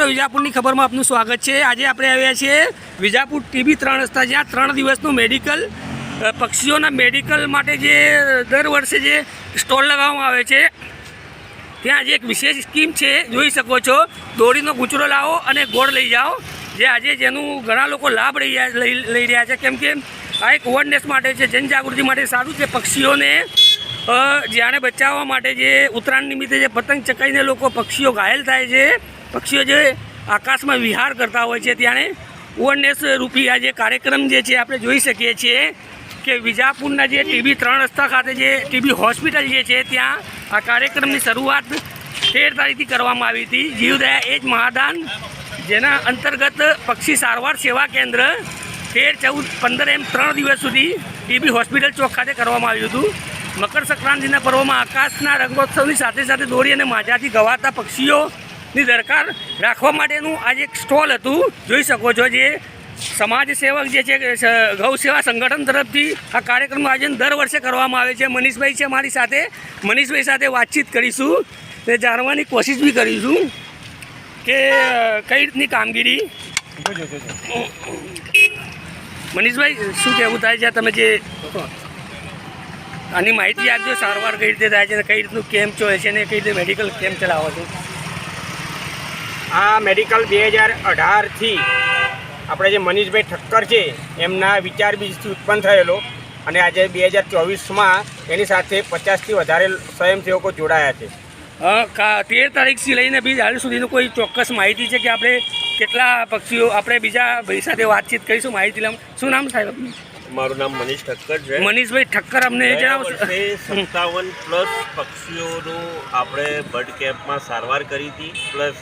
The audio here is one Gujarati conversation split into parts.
મિત્રો, વિજાપુરની ખબરમાં આપનું સ્વાગત છે. આજે આપણે આવ્યા છીએ વિજાપુર ટીબી ત્રણ રસ્તા, જ્યાં ત્રણ દિવસનું મેડિકલ પક્ષીઓના મેડિકલ માટે જે દર વર્ષે જે સ્ટોલ લગાવવામાં આવે છે. ત્યાં આજે એક વિશેષ સ્કીમ છે, જોઈ શકો છો. દોરીનો ગુચરો લાવો અને ગોળ લઈ જાઓ. જે આજે જેનું ઘણા લોકો લાભ લઈ લઈ રહ્યા છે. કેમ કે આ એક અવેરનેસ માટે છે, જનજાગૃતિ માટે સારું છે. પક્ષીઓને જાણે બચાવવા માટે જે ઉત્તરાયણ નિમિત્તે જે પતંગ ચકાઈને લોકો પક્ષીઓ ઘાયલ થાય છે પક્ષીઓ જે આકાશમાં વિહાર કરતા હોય છે ત્યારે અવેરનેસ રૂપી આ જે કાર્યક્રમ જે છે આપણે જોઈ શકીએ છીએ કે વિજાપુરના જે ટીબી ત્રણ રસ્તા ખાતે જે ટીબી હોસ્પિટલ જે છે ત્યાં આ કાર્યક્રમની શરૂઆત તેર તારીખથી કરવામાં આવી હતી. જીવદયા એ જ મહાદાન જેના અંતર્ગત પક્ષી સારવાર સેવા કેન્દ્ર તેર ચૌદ પંદર એમ ત્રણ દિવસ સુધી ટીબી હોસ્પિટલ ચોક ખાતે કરવામાં આવ્યું હતું. મકર સંક્રાંતિના પર્વમાં આકાશના રંગોત્સવની સાથે સાથે દોરી અને માજાથી ગવાતા પક્ષીઓની દરકાર રાખવા માટેનું આજે એક સ્ટોલ હતું, જોઈ શકો છો જે સમાજ સેવક જે છે ગૌ સેવા સંગઠન તરફથી આ કાર્યક્રમનું આયોજન દર વર્ષે કરવામાં આવે છે. મનીષભાઈ છે મારી સાથે. મનીષભાઈ સાથે વાતચીત કરીશું તે જાણવાની કોશિશ બી કરીશું કે કઈ રીતની કામગીરી? મનીષભાઈ, શું કહેવું થાય છે? તમે જે આની માહિતી આપજો. સારવાર કઈ રીતે થાય છે કઈ રીતનું કેમ્પ ચોય છે ને કઈ રીતે મેડિકલ કેમ્પ ચલાવો છો? આ મેડિકલ બે હજાર અઢારથી આપણે જે મનીષભાઈ ઠક્કર છે, એમના વિચાર બીજથી ઉત્પન્ન થયેલો અને આજે બે હજાર ચોવીસમાં એની સાથે પચાસથી વધારે સ્વયંસેવકો જોડાયા છે. તેર તારીખથી લઈને બીજ હાલ સુધીનું કોઈ ચોક્કસ માહિતી છે કે આપણે કેટલા પક્ષીઓ, આપણે બીજા ભાઈ સાથે વાતચીત કરીશું? માહિતી શું નામ સાહેબ? મારું નામ મનીષ ઠક્કર છે. મનીષભાઈ ઠક્કર અમને એ જણાવશો સત્તાવન પ્લસ પક્ષીઓનું આપણે બર્ડ કેમ્પમાં સારવાર કરી હતી પ્લસ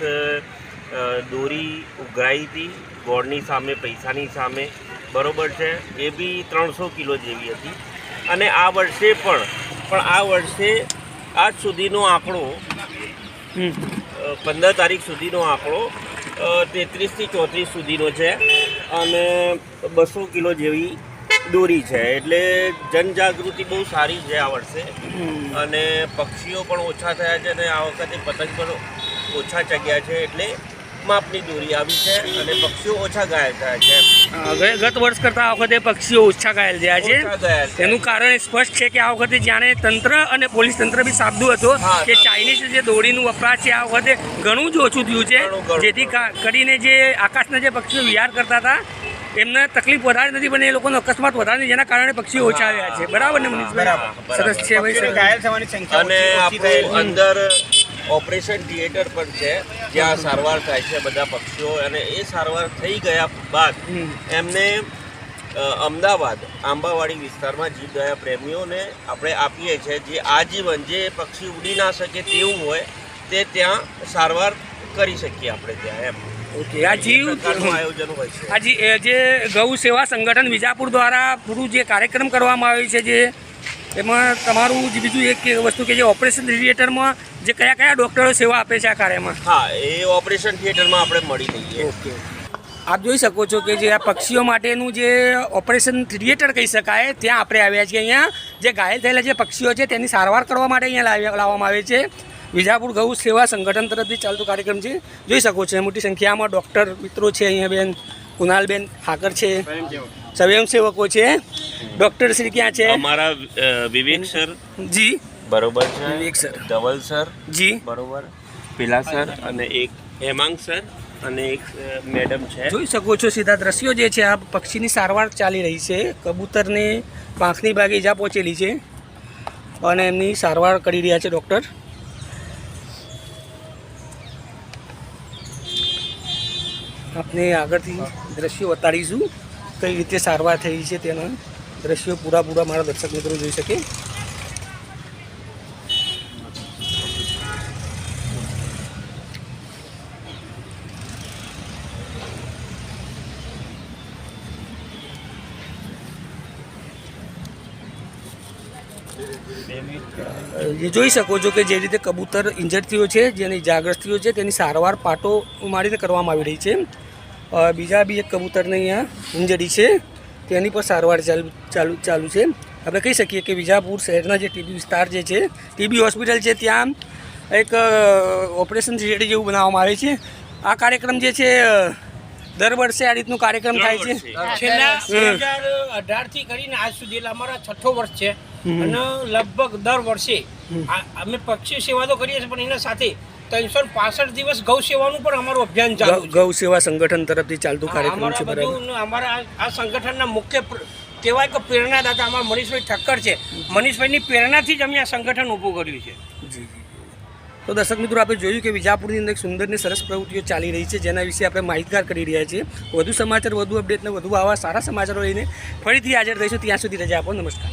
દોરી ઉઘરાઈ હતી ગોળની સામે પૈસાની સામે બરોબર છે? એ બી ત્રણસો કિલો જેવી હતી. અને આ વર્ષે પણ પણ આ વર્ષે આજ સુધીનો આંકડો. પંદર તારીખ સુધીનો આંકડો તેત્રીસથી ચોત્રીસ સુધીનો છે. અને બસો કિલો જેવી દોરી છે એટલે જનજાગૃતિ બહુ સારી છે આ વર્ષે. અને પક્ષીઓ પણ ઓછા થયા છે અને આ વખતે પતંગ પણ ઓછા ચગ્યા છે એટલે માપની દોરી આવી છે અને પક્ષીઓ ઓછા ઘાયલ થયા છે ગત વર્ષ કરતાં આ વખતે પક્ષીઓ ઓછા ઘાયલ થયા છે. એનું કારણ સ્પષ્ટ છે કે આ વખતે જ્યારે તંત્ર અને પોલીસ તંત્ર બી સાબદું હતો કે ચાઇનીઝ જે દોરીનું વપરાશ છે આ વખતે ઘણું જ ઓછું થયું છે. જેથી કરીને જે આકાશના જે પક્ષીઓ વિહાર કરતા હતા એમને તકલીફ વધારે નથી પણ એ લોકોનો અકસ્માત વધારે નથી, જેના કારણે પક્ષીઓ ઓછા આવ્યા છે. બરાબર ને મનીષભાઈ? બરાબર, સરસ છે ભાઈ ઘાયલ થવાની સંખ્યા અને આપણે અંદર ઓપરેશન થિયેટર પણ છે જ્યાં સારવાર થાય છે બધા પક્ષીઓ અને એ સારવાર થઈ ગયા બાદ એમને અમદાવાદ આંબાવાડી વિસ્તારમાં જીવદયા પ્રેમીઓને આપણે આપીએ છીએ જે આજીવન જે પક્ષી ઉડી ના શકે તેવું હોય તે ત્યાં સારવાર કરી શકીએ આપણે ત્યાં એમ. ઓકે આ જીવ એ આયોજન હોય છે. આજે જે ગૌ સેવા સંગઠન વિજાપુર દ્વારા પૂરું જે કાર્યક્રમ કરવામાં આવ્યો છે જે એમાં તમારું બીજું એક વસ્તુ કે જે ઓપરેશન થિયેટરમાં જે કયા કયા ડૉક્ટરો સેવા આપે છે આ કાર્યમાં? હા એ ઓપરેશન થિયેટરમાં આપણે મળી લઈએ ઓકે. આપ જોઈ શકો છો કે જે આ પક્ષીઓ માટેનું જે ઓપરેશન થિયેટર કહી શકાય ત્યાં આપણે આવ્યા છીએ. અહીંયા જે ઘાયલ થયેલા જે પક્ષીઓ છે તેની સારવાર કરવા માટે અહીંયા લાવવામાં આવે છે. વિજાપુર ગૌ સેવા સંગઠન તરફથી ચાલતો કાર્યક્રમ છે. જોઈ શકો છો મોટી સંખ્યામાં ડૉક્ટર મિત્રો છે અહીંયા બેન કુનાલબેન ઠાકર છે. સ્વયંસેવકો છે. ડૉક્ટર શ્રી ક્યાં છે? અમારા વિવેક સર. જી. બરોબર છે. વિવેક સર. ધવલ સર. જી. બરોબર. પેલા સર અને એક હેમાંગ સર અને એક મેડમ છે. જોઈ શકો છો સીધા દ્રશ્યો જે છે આ પક્ષીની સારવાર ચાલી રહી છે. કબૂતરને પાંખની ભાગે ઈજા પહોંચેલી છે અને એમની સારવાર કરી રહ્યા છે ડૉક્ટર. આપને આગળથી દ્રશ્યો બતાડીશું કઈ રીતે સારવાર થઈ છે તેના દ્રશ્યો પૂરા પૂરા મારા દર્શક મિત્રો જોઈ શકે. એ જોઈ શકો છો કે જે રીતે કબૂતર ઇન્જર્ડ થયો છે, જેની ઇજાગ્રસ્ત થયો છે, તેની સારવાર પાટો મારીને કરવામાં આવી રહી છે. બીજા બી એક કબૂતરને અહીંયા ઇન્જરી છે. તેની પણ સારવાર ચાલુ ચાલુ ચાલુ છે. આપણે કહી શકીએ કે વિજાપુર શહેરના જે ટીબી વિસ્તાર જે છે ટીબી હોસ્પિટલ છે ત્યાં એક ઓપરેશન થિયેટર જેવું બનાવવામાં આવે છે. આ કાર્યક્રમ જે છે દર વર્ષે આ રીતનું કાર્યક્રમ થાય છે. છેલ્લા બે હજાર અઢારથી કરીને આજ સુધી અમારા છઠ્ઠો વર્ષ છે. અને લગભગ દર વર્ષે આ- અમે પક્ષી સેવા તો કરીએ છીએ પણ એના સાથે ત્રણસો પાસઠ દિવસ ગૌ સેવાનું પણ અમારું અભિયાન ચાલુ ગૌ- છે. ગૌ સેવા સંગઠન તરફથી ચાલતું કાર્યક્રમ છે બરાબર. અમારા આ- સંગઠનના મુખ્ય કહેવાય કે પ્રેરણાદાતા અમારા મનીષભાઈ ઠક્કર છે. મનીષભાઈની પ્રેરણાથી જ અમે આ સંગઠન ઊભું કર્યું છે. તો દર્શક મિત્રો આપણે જોયું કે વિજાપુરની અંદર એક સુંદર અને સરસ પ્રવૃત્તિઓ ચાલી રહી છે જેના વિશે આપણે માહિતગાર કરી રહ્યા છીએ. વધુ સમાચાર વધુ અપડેટ ને વધુ આવા સારા સમાચારો લઈને ફરીથી હાજર રહીશું. ત્યાં સુધી રજા આપો. નમસ્કાર.